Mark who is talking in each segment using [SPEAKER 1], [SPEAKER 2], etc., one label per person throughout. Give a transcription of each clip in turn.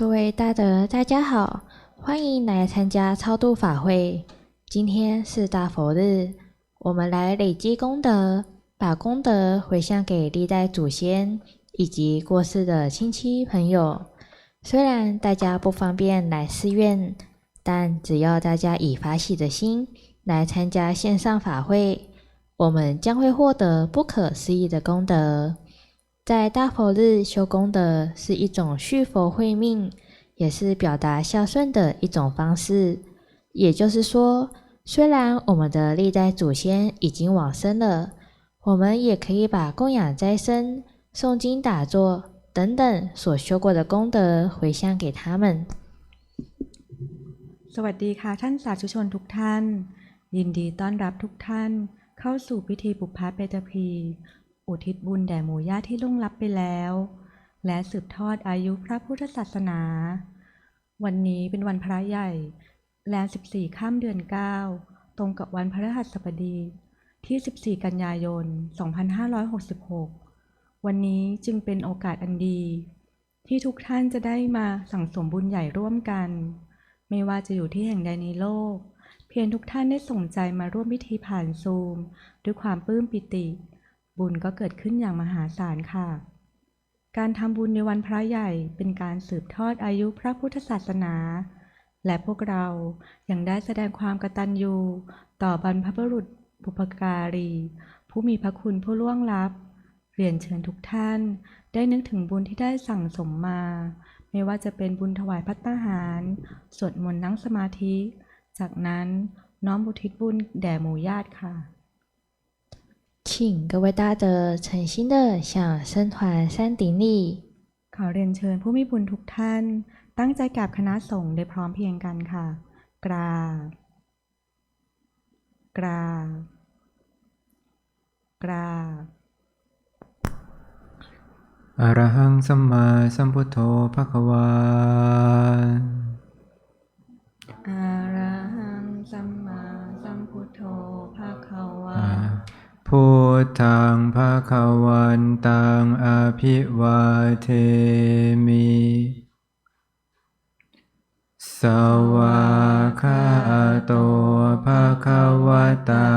[SPEAKER 1] 各位大德，大家好，欢迎来参加超度法会。今天是大佛日，我们来累积功德，把功德回向给历代祖先以及过世的亲戚朋友。虽然大家不方便来寺院，但只要大家以法喜的心来参加线上法会，我们将会获得不可思议的功德。在大佛日修功德是一种续佛慧命，也是表达孝顺的一种方式。也就是说，虽然我们的历代祖先已经往生了，我们也可以把供养斋僧、诵经打坐等等所修过的功德回向给他们。
[SPEAKER 2] สวัสดีค่ะท่านสาธุชนทุกท่าน ยินดีต้อนรับทุกท่าน เข้าสู่พิธีบุพเพเปตพี อุทิศบุญแด่หมู่ญาติที่ล่วงลับไปแล้ว และสืบทอดอายุพระพุทธศาสนา วันนี้เป็นวันพระใหญ่ แล14 ข้ามเดือน 9 ตรงกับวันพฤหัสบดี ที่ 14 กันยายน 2566 วันนี้จึงเป็นโอกาสอันดี ที่ทุกท่านจะได้มาสั่งสมบุญใหญ่ร่วมกัน ไม่ว่าจะอยู่ที่แห่งใดในโลก เพียงทุกท่านได้ส่งใจมาร่วมพิธีผ่านซูม ด้วยความปลื้มปิติ บุญก็เกิดขึ้นอย่างมหาศาลค่ะ การทำบุญในวันพระใหญ่เป็นการสืบทอดอายุพระพุทธศาสนา และพวกเรายังได้แสดงความกตัญญูต่อบรรพบุรุษบุพการี ผู้มีพระคุณผู้ล่วงลับ เรียนเชิญทุกท่าน ได้นึกถึงบุญที่ได้สั่งสมมา ไม่ว่าจะเป็นบุญถวายพัตตาหาร สวดมนต์นั่งสมาธิ จากนั้นน้อมบุทิศบุญแด่หมู่ญาติค่ะ
[SPEAKER 1] 请各位大德诚心的向僧团山顶礼。
[SPEAKER 2] ขอเรียนเชิญผู้มีบุญทุกท่าน ตั้งใจกราบคณะสงฆ์ได้พร้อมเพรียงกันค่ะ กราบกราบกราบ
[SPEAKER 3] อะระหังสัมมาสัมพุทโธภะคะวา
[SPEAKER 2] อา พุทธั
[SPEAKER 3] งภะคะวันตังอภิวาเทมิ สวาคาโตภะคะวตา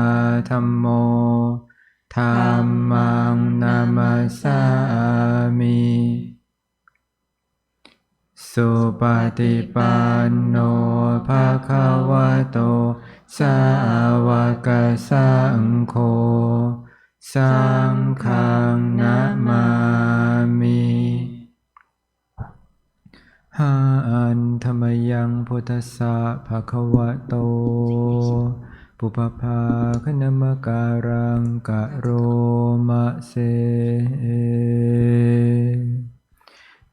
[SPEAKER 3] ธรรมโมธรรมังนามาสสามิ สุปฏิปันโนภะคะวะโต สาวกสังโฆ สังฆังนะมามิหาอันธรรมยังพุทธสะภะคะวะโต ปุปภาคณมการังกะโรมะเซ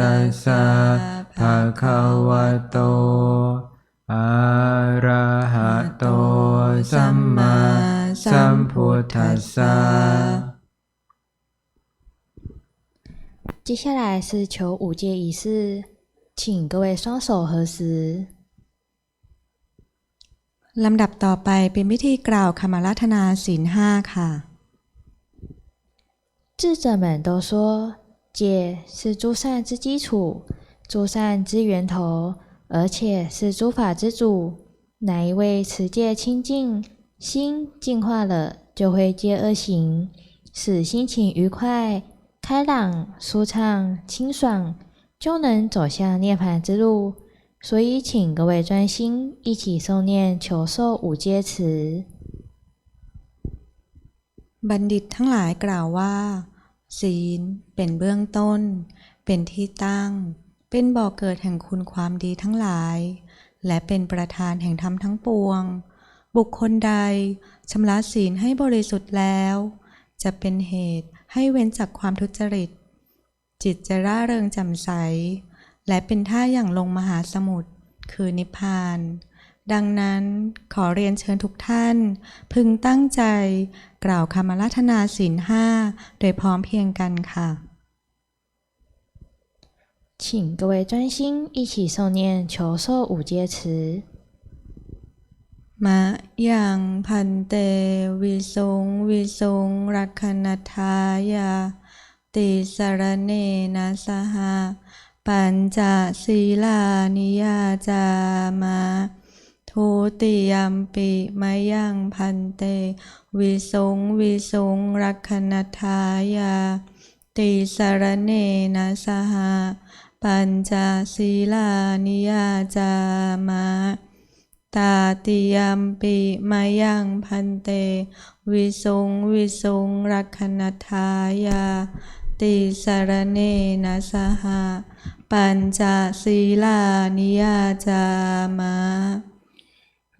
[SPEAKER 3] ตัสสะภะคะวะโต อะระหะโต สัมมาสัมพุทธัสสะ
[SPEAKER 1] 接下来是求五戒仪式，请各位双手合十。
[SPEAKER 2] ลำดับต่อไปเป็นพิธีกล่าวคำอาราธนาศีลห้าค่ะ
[SPEAKER 1] 智者们都说， 戒是诸善之基础，诸善之源头，而且是诸法之主。哪一位持戒清净，心净化了，就会戒恶行，使心情愉快、开朗、舒畅、清爽，就能走向涅槃之路。所以，请各位专心一起诵念求受五戒词。
[SPEAKER 2] บัณฑิตทั้งหลายกล่าวว่า ศีล เป็นเบื้องต้น เป็นที่ตั้ง เป็นบ่อกเกิดแห่งคุณความดีทั้งหลาย และเป็นประธานแห่งธรรมทั้งปวง บุคคลใดชำระศีลให้บริสุทธิ์แล้ว จะเป็นเหตุให้เว้นจากความทุจริต จิตจะร่าเริงแจ่มใส และเป็นท่าอย่างลงมหาสมุทรคือนิพพาน ดังนั้นขอเรียนเชิญทุกท่าน พึงตั้งใจ กล่าวคำอาราธนาศีลห้าโดยพร้อมเพรียงกันค่ะ
[SPEAKER 1] 请各位专心一起诵念求受五阶词。
[SPEAKER 2] มะยังพันเตวิสุงวิสุงรักขณทายา ติสรเนนะสหะปัญจศีลานิยาจามา ทุติยมปิมยังพันเต วิสงวิสงรักขณทายา ติสารเนนะสหะปัญจศีลานิยาจามาตาติยมปิมายังพันเต วิสงวิสงรักขณทายา ติสารเนนะสหะปัญจศีลานิยาจามา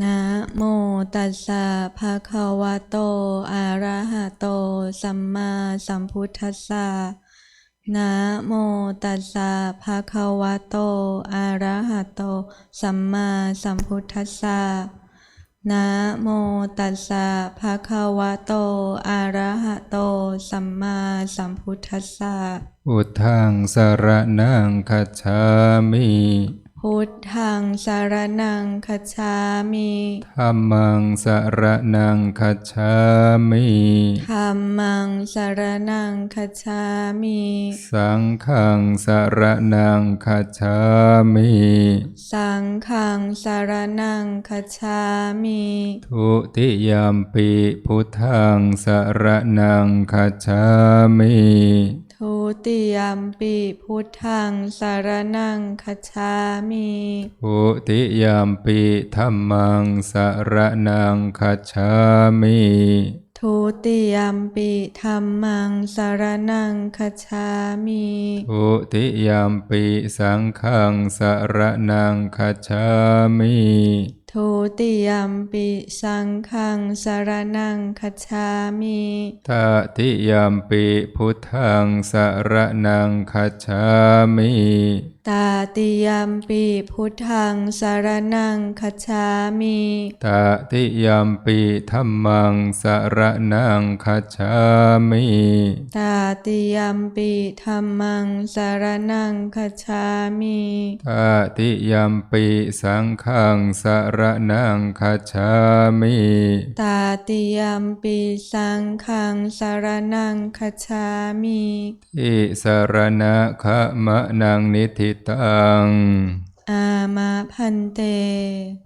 [SPEAKER 2] นะโมตัสสะภะคะวะโต อะระหะโต สัมมาสัมพุทธัสสะนะโมตัสสะภะคะวะโต อะระหะโต สัมมาสัมพุทธัสสะนะโมตัสสะภะคะวะโต อะระหะโต สัมมาสัมพุทธัสสะ
[SPEAKER 4] พุทังสรณังคัจฉามิ
[SPEAKER 2] พุทธังสารนังคัจฉามิ
[SPEAKER 4] ธัมมังสรณังคัจฉามิ
[SPEAKER 2] ธัมมังสารนังคัจฉามิ
[SPEAKER 4] สังฆังสรณังคัจฉามิ
[SPEAKER 2] สังฆังสารนังคัจฉามิ
[SPEAKER 4] ทุติยมปิพุทธังสรณังคัจฉามิ
[SPEAKER 2] ทุติยมปิพุทธังสารนังคัจฉามิ
[SPEAKER 4] ทุติยมปิธัมมังสรณังคัจฉามิ
[SPEAKER 2] ทุติยมปิธัมมังสารนังคัจฉามิ
[SPEAKER 4] ทุติยมปิสังฆังสรณังคัจฉามิ
[SPEAKER 2] ทุติยมปิสังฆังสารนังคัจฉามิ
[SPEAKER 4] ตติยมปิพุทธังสรนังคัจฉามิ
[SPEAKER 2] ตาติยมปิพุทธังสารนังคัจฉามิ
[SPEAKER 4] ตติยมปิธัมมังสรณังคัจฉามิ
[SPEAKER 2] ตาติยมปิธัมมังสารนังคัจฉามิ
[SPEAKER 4] ตติยมปิสังฆังสรณังคัจฉามิ
[SPEAKER 2] ตาติยมปิสังฆังสารนังคัจฉามิ
[SPEAKER 4] อิสรณะขะมะนังนิธิตัง
[SPEAKER 2] อามาพันเต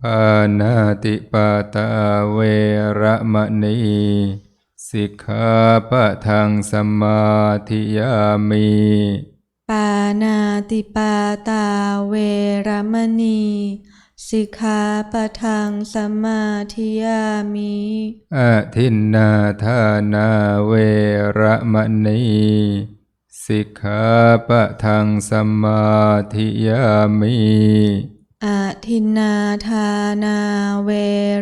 [SPEAKER 4] ปานาติปาตาเวระมณีสิกขาปะทังสมมาธิยามิ
[SPEAKER 2] ปานาติปาตาเวรมณี สิกขาปะทังสมมาธิยามิ
[SPEAKER 4] อาทินนาทานาเวระมณี สิกขาปะทังสมมาธิยามิ
[SPEAKER 2] อาทินนาทานาเว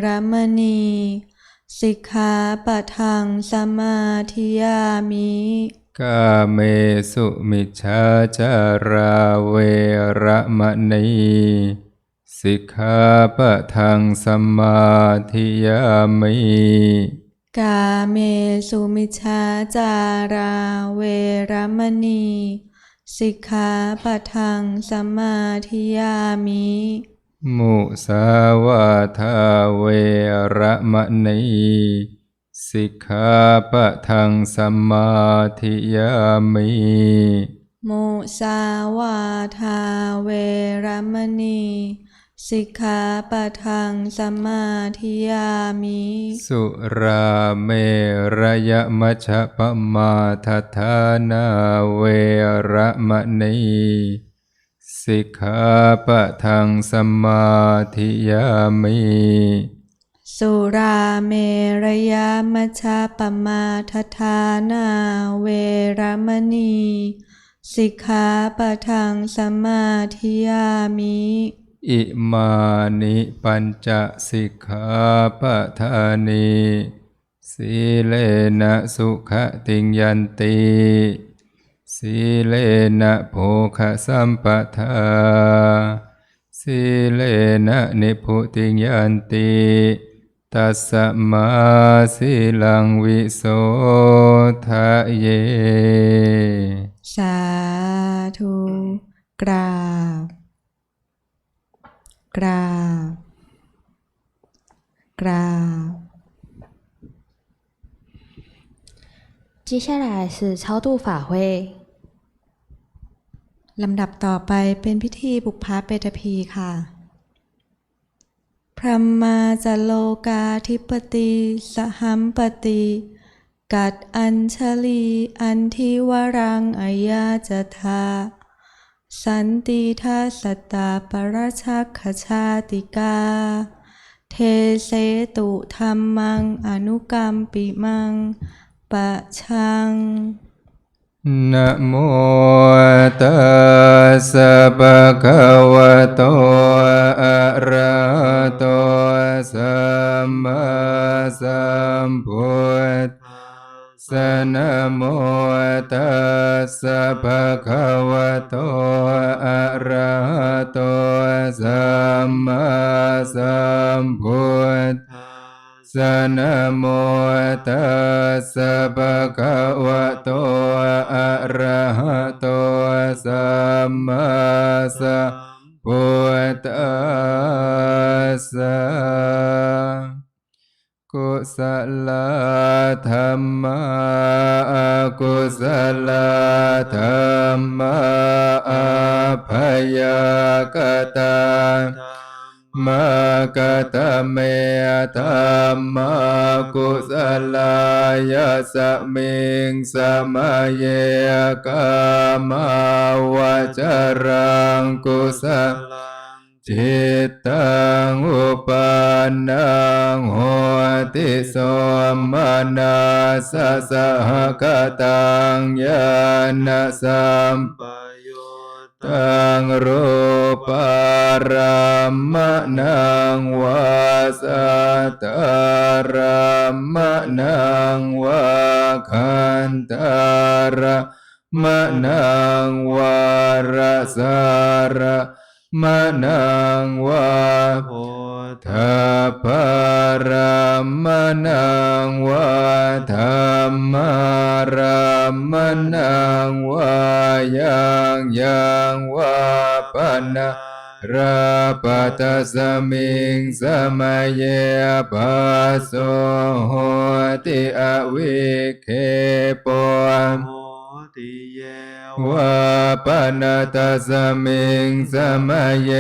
[SPEAKER 2] รมณี สิกขาปะทังสมมาธิยามิ
[SPEAKER 4] กาเมสุมิชฌาจาราเวระมณีสิกขาปะทังสมมาธิยามิ
[SPEAKER 2] กาเมสุมิชฌาจาราเวรมณี สิกขาปะทังสมมาธิยามิ
[SPEAKER 4] มุสาวาทาเวระมณีสิกขาปะทังสมมาธิยามิ
[SPEAKER 2] มุสาวาทาเวรมณี สิกขาปะทังสมมาธิยามิ
[SPEAKER 4] สุราเมระยะมัชฌะปมาทฐานาเวระมณีสิกขาปะทังสมมาธิยามิ
[SPEAKER 2] สุราเมรยามัชฌาปมาทฐานาเวรมณีสิกขาปะทังสมาธิยามิ
[SPEAKER 4] อิมานิปัญจสิกขาปะทานิสีเลนะสุขติงยันติสีเลนะโภคสัมปทาสีเลนะนิพุติงยันติตัสมาสีลังวิโสทะเย
[SPEAKER 2] สาธุกราบ กราบ กราบ
[SPEAKER 1] 接下来是超度法会。
[SPEAKER 2] ลำดับต่อไปเป็นพิธีบุพภาเปตพีค่ะ พระมาจะโลกาธิปติสหัมปติ กัดอัญชลี อันทิวรังอายาจทา สันติทัสตาปรชักขชาติกา เทเสตุธรรมังอนุกรรมปิมัง ปะชัง
[SPEAKER 4] นะโมตัสสะภะคะวะโตอะระหะโตสัมมาสัมพุทธ สนะโมตัสสะภะคะวะโตอะระหะโตสัมมาสัมพุทธัสสะนะโมตัสสะภะคะวะโตอะระหะโตสัมมาสัมพุทธัสสะ ศลธรรมะอกุศลธรรมะอาภยกตามกตเมธรรมกุศลายสมิงสมัยเยกามาวจรังกุศล จิตตังอุปานังโหติสมนาสสะหกตังยานะสัมปโยตังรูปารามะนังวาสัตารามะนังวาคันตารมะนังวารสาระ มนังวาโพธพารามนังวาธรรมารามนังวายังยังวาปนะราปตสมิงสมัยเยปัสโสโหติอวิเคปม
[SPEAKER 5] วะ
[SPEAKER 4] ปนาตสมิงสมัยเย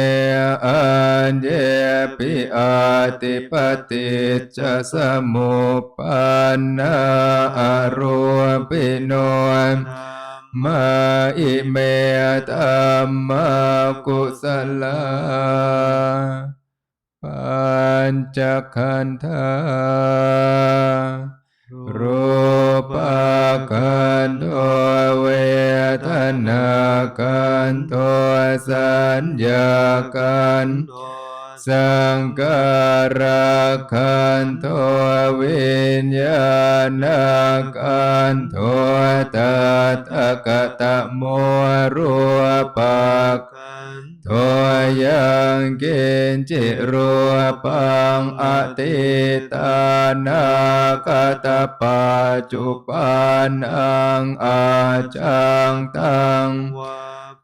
[SPEAKER 4] อันเยปิอาติปติจจสมุปปนนาอรูปิโนมาอิเมตัมมากุสลาปัญจขันธา รูปกันโทเวทนากันโทสัญญากันโทสังการขันโทวิญญาณกันโทตัตตะกตะโมรูปัก
[SPEAKER 5] กั
[SPEAKER 4] โทยังเกินจิรูปังอติตานาคตปัจจุปันังอาจังตัง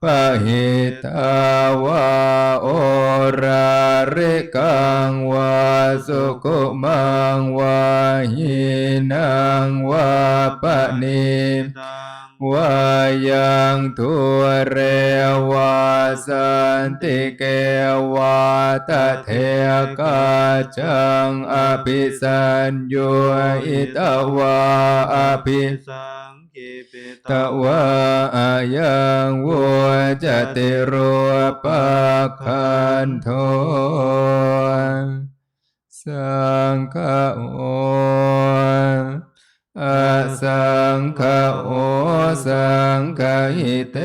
[SPEAKER 4] ปะหิตาวาโอราริกังวาสุกุมังวาหินังวาปะนิ
[SPEAKER 5] ตัง
[SPEAKER 4] วายังทุเรวาสันติเกวาตเทกาจังอภิสัญโยอิตวาอภิ
[SPEAKER 5] สังกิปิ
[SPEAKER 4] ตวะอายังวัวจติรัวปะคันโทสังฆโอ อสังฆโอสังฆหิเต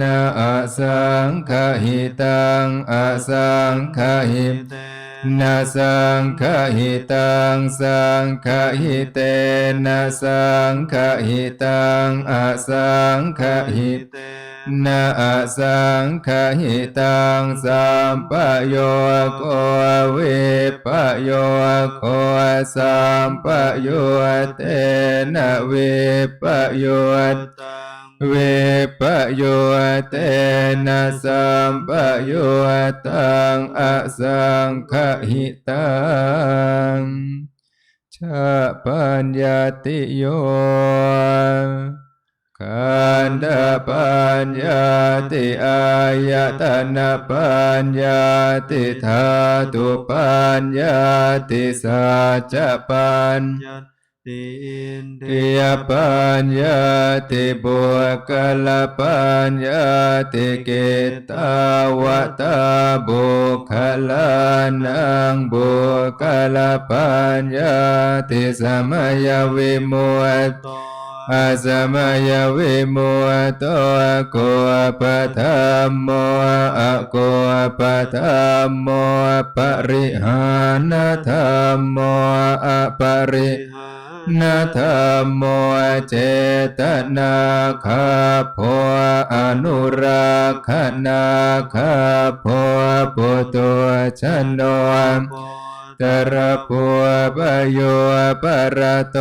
[SPEAKER 4] นะอสังฆหิตังอสังฆหิ
[SPEAKER 5] เต
[SPEAKER 4] นะสังฆหิตังสังฆหิเตนะสังฆหิตังอสังฆหิ
[SPEAKER 5] เต
[SPEAKER 4] นะอะสังฆหิตังสัมปโยโกวิปโยโคสัมปโยเตนะวิปโย
[SPEAKER 5] ตัง
[SPEAKER 4] เวปโยเตนะสัมปโยตังอะสังฆหิตังชะปัญญาติโย ขันธปัญญาติอายตนะปัญญาติธาตุปัญญาติสัจปัญญ
[SPEAKER 5] ยัตติอินเดี
[SPEAKER 4] ติยปัญญาติบุคลปัญญาติกิตาวตาบุคลานังบุคลปัญญาติสมัยวิมุต
[SPEAKER 5] ต
[SPEAKER 4] อาสมัยวิมุตโตโกปะธรรมโมอะโกปะธรรมโมปริหานธรรมโมอะปริ
[SPEAKER 5] หา
[SPEAKER 4] นธรรมโมเจตนาคาโพอนุรักขนาคาโพปุตุชนโน
[SPEAKER 5] โพ
[SPEAKER 4] ตระพัวปโยปะระโต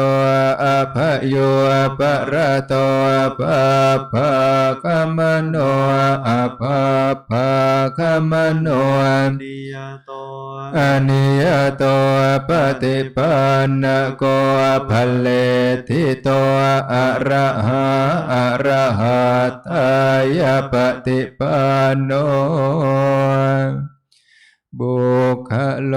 [SPEAKER 4] อภโยปะระโตปะภะคะมโนอภะภะคะมโน
[SPEAKER 5] นิยโต
[SPEAKER 4] อนิยโตปฏิปันนโกภเลทิโตอะระหะอะระหะตายปฏิปันโน บุคโล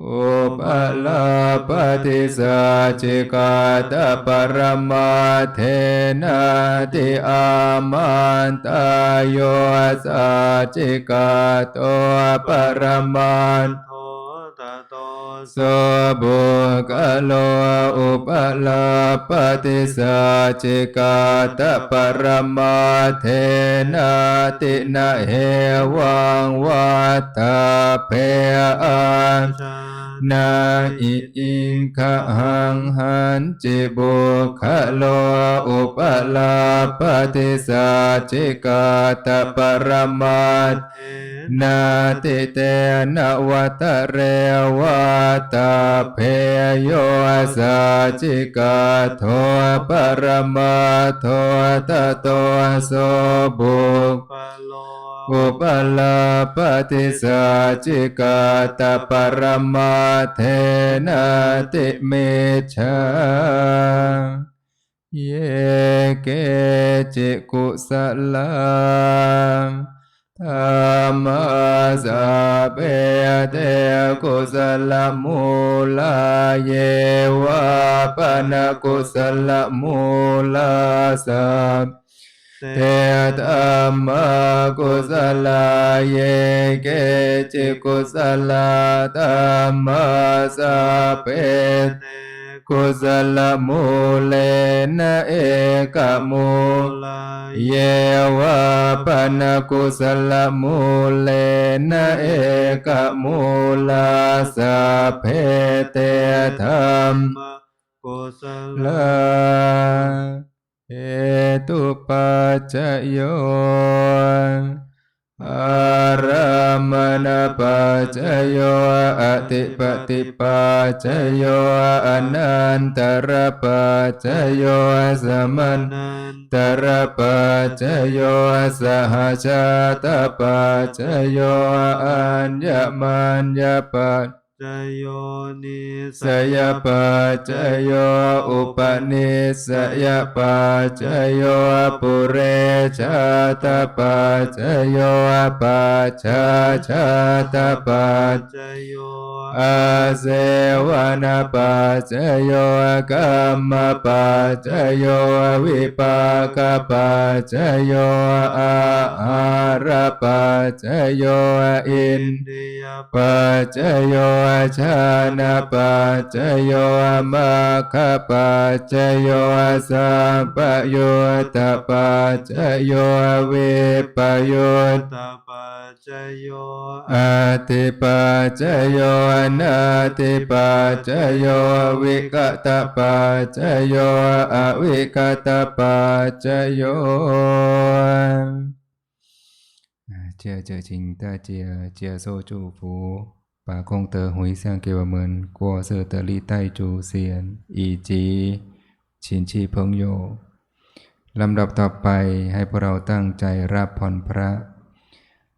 [SPEAKER 4] อุปลาปฏิสัจกาตปรมาเทนาติอามันตายโยสัจกาโตปรมาน
[SPEAKER 5] โทตโต
[SPEAKER 4] โสบุคโลอุปลาปฏิสัจกาตปรมาเทนาตินะเหวังวัตเพอา นาอิอิงขหังหันจิบุคโลอุปลาปฏิสัจจิกาตปรมาท
[SPEAKER 5] เท
[SPEAKER 4] นาติเตนะวัตเรวัตาเพโยสัจจิกาโทปรมาโทตโตโสบุค
[SPEAKER 5] โล
[SPEAKER 4] อุปลาปฏิสัจิกาตปรมาเทนาติเมชาเยเกจิกุสลามธรรมาสาเปเตกุสลมูลาเยวะปนกุสลมูลาสัพ
[SPEAKER 5] เต
[SPEAKER 4] เทธรรมกุศลาเยเกจิกุศลาธรรมสัพเพ
[SPEAKER 5] เต
[SPEAKER 4] กุศลมูเลนะเอกมู
[SPEAKER 5] ลา
[SPEAKER 4] เยวะปนกุศลมูเลนะเอกมูลาสัพเพเตธรรม
[SPEAKER 5] มะกุศล
[SPEAKER 4] ลา เหตุปัจจโยอารามณปัจจโยอติปติปัจจโยอนันตรปัจจโยสมันตรปัจจโยสหชาตปัจจโยอัญญมัญญปัจ
[SPEAKER 5] จโยนิ
[SPEAKER 4] สยปัจจโยอุปนิสยปัจจโยปุเรชาตปัจจโยปัจจาชาตปัจ
[SPEAKER 5] จโย
[SPEAKER 4] อาเสวนปัจจโยกัมมปัจจโยวิปากปัจจโยอาหาระปัจจโยอิน
[SPEAKER 5] ทิย
[SPEAKER 4] ปัจจโยชานะปัจโยมัคปัจโยสัพโยตปัจโยเวปโย
[SPEAKER 5] ตปัจโย
[SPEAKER 4] อาติปัจโยนาติปัจโยวิกตปัจโยอวิกตปัจโย Chia chợ trình ta chia chia sô chủ phú Bà công tờ hối sang kêu mượn Qua sơ tờ ly tay chủ xiên Ý chí ชินชีพงโยลำดับต่อไปให้พวกเราตั้งใจรับพรพระ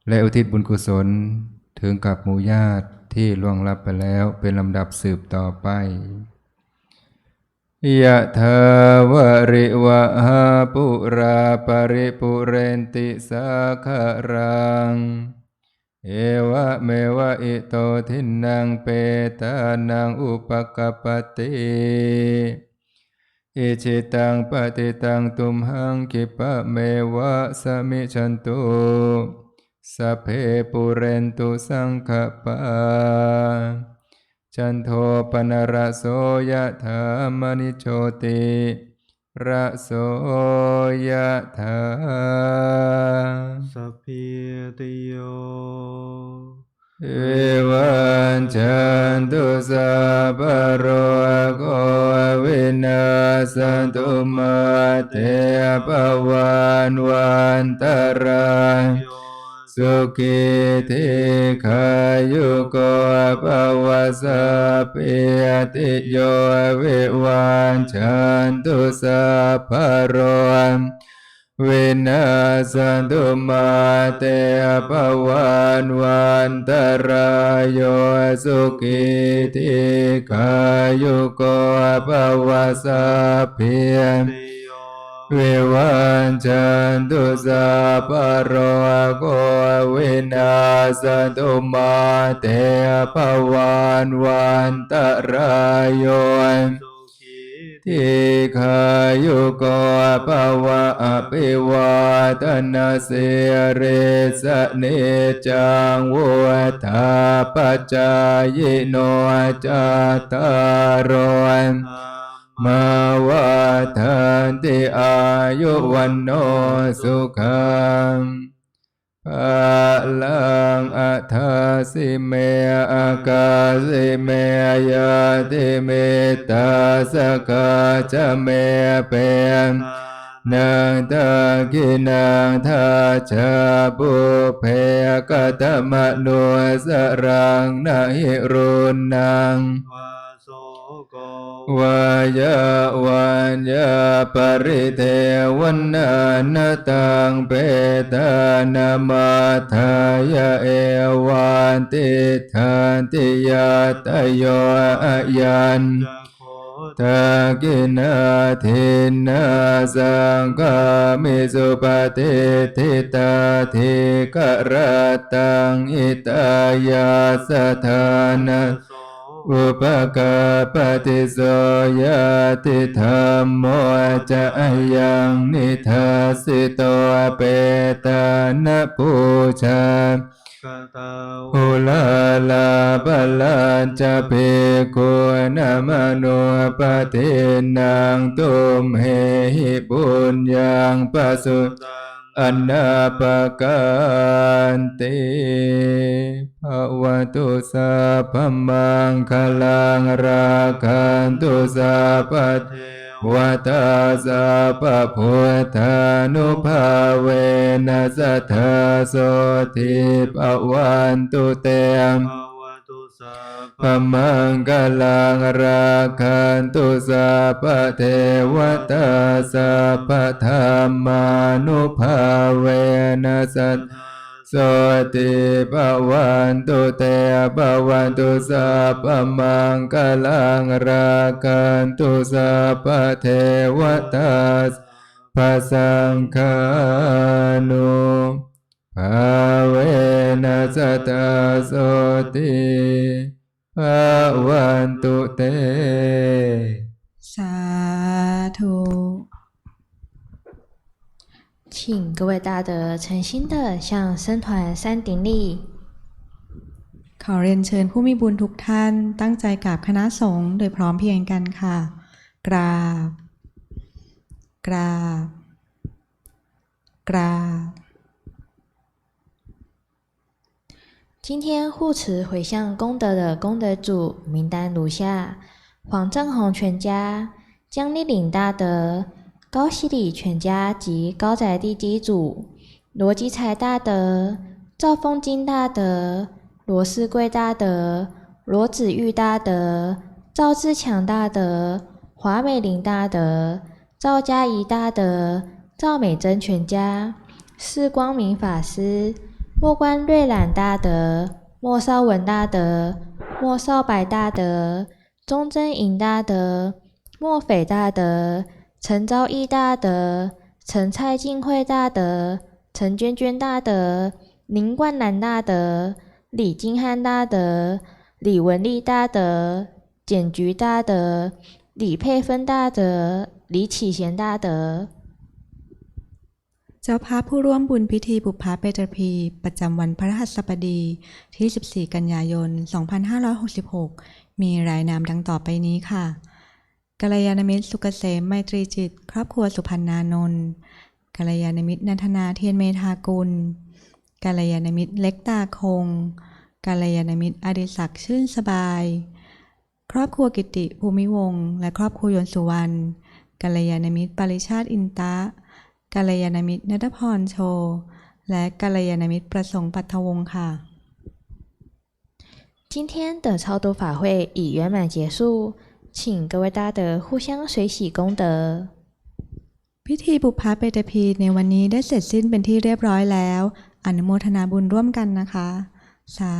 [SPEAKER 4] และอุทิศบุญกุศลถึงกับหมู่ญาติที่ล่วงลับไปแล้วเป็นลำดับสืบต่อไปยะถาวริวะหาปุราปริปุเรนติสาคารัง เอวะเมวะอิโตทินังเปตานังอุปกปติอิจิตังปฏิตังตุมหังคิปะเมวะสมิชันตุสเพปุเรนตุสังขปาจันโทปนรโสยะธามนิโชติ ระโสยะธา
[SPEAKER 5] สัพพิติโย
[SPEAKER 4] เอวันจันตุสัพพะโรโกวินาสตุมาเตปวันวันตราย
[SPEAKER 5] โย
[SPEAKER 4] สุขิทิขายุโกภวสัพพิติโยวิวันจันตุสัพพะโรวินาสันตุมาเตปวันวันตรายโยสุขิทิขายุโกภวสัพพิ
[SPEAKER 5] ติ
[SPEAKER 4] วิวันจันตุสัพโรโกวินาสตุมาเตภวันวันตรายโย
[SPEAKER 5] สุขี
[SPEAKER 4] ทิขายุโกภวะอภิวาทนาเสเรสเนจังวุฒาปจายโนจตารโร
[SPEAKER 5] ธรร มา
[SPEAKER 4] วัฏันติอายุวันโนสุขังภาลังอัฏฐสิเมอากาสิเมยาติเมตาสกาจะเมเปนนางตะกินางทาชาบุเพกตมะโนสรังนาหิรุนาง
[SPEAKER 5] วา
[SPEAKER 4] ยาวันยาปริเทวันนานาตังเปตานามาทายาเอวันติทันติยาตโยอายันทากินาทินาสังกามิสุปฏิทิตาทิกรตังอิตายาสถานา อุปกาปฏิโสยติธรรมโมจะยังนิทัสสิโตเปตานะปูชาอุลาลาบาลาจะเพกุนามโนปฏินังตุมเหหิปุญญังปัสสุ
[SPEAKER 5] ตัง
[SPEAKER 4] อนา อนนาปกันเติภวตุสัพพมังคลังราคันตุสัพ
[SPEAKER 5] เทว
[SPEAKER 4] ตาสัพพุทธานุภาเวนัสทธาโสทิปวันตุเตม
[SPEAKER 5] พ
[SPEAKER 4] มังกลังราคันตุสัพเทวตาสัพธรรมานุภาเวนัสสทโสติภวันตุเตภวันตุสัพพมังคลังราคันตุสัพเทวตาภะสังฆานุภาเวนัสตาโสติ ภวันตุเต
[SPEAKER 2] สาธุ
[SPEAKER 1] 请各位大德称 诚心的向僧团三顶礼。
[SPEAKER 2] ขอเรียนเชิญผู้มีบุญทุกท่านตั้งใจกราบคณะสงฆ์โดยพร้อมเพรียงกันค่ะ กราบ กราบ กราบ
[SPEAKER 1] 今天护持回向功德的功德主名单如下：黄正宏全家、江丽岭大德、高希礼全家及高宅地基主、罗吉才大德、赵凤金大德、罗世贵大德、罗子玉大德、赵志强大德、华美玲大德、赵嘉怡大德、赵美珍全家、释光明法师。莫关瑞览大德、莫少文大德、莫少白大德、钟真颖大德、莫斐大德、陈昭义大德、陈蔡静慧大德、陈娟娟大德、林冠南大德、李金汉大德、李文丽大德、简菊大德、李佩芬大德、李启贤大德。
[SPEAKER 2] เจ้าภาพผู้ร่วมบุญพิธีบุพภาเปตรพีประจำวันพระหัสบดีที่ 14 กันยายน 2566 มีรายนามดังต่อไปนี้ค่ะกัลยาณมิตรสุกเกษมไมตรีจิต ครอบครัวสุพันนานนท์กัลยาณมิตรนันทนาเทียนเมธากุลกัลยาณมิตรเล็กตาคงกัลยาณมิตรอดิศักดิ์ชื่นสบาย ครอบครัวกิติภูมิวงศ์และครอบครัวยนสุวรรณกัลยาณมิตรปริชาติอินตะ กัลยาณมิตรนัทพรโช และกัลยาณมิตรประสงค์ปัทวงศ์ค่ะ
[SPEAKER 1] 今天的超度法会已圆满结束，请各位大德互相随喜功德。
[SPEAKER 2] พิธีบุพภาเปตพีในวันนี้ได้เสร็จสิ้นเป็นที่เรียบร้อยแล้ว อนุโมทนาบุญร่วมกันนะคะ สา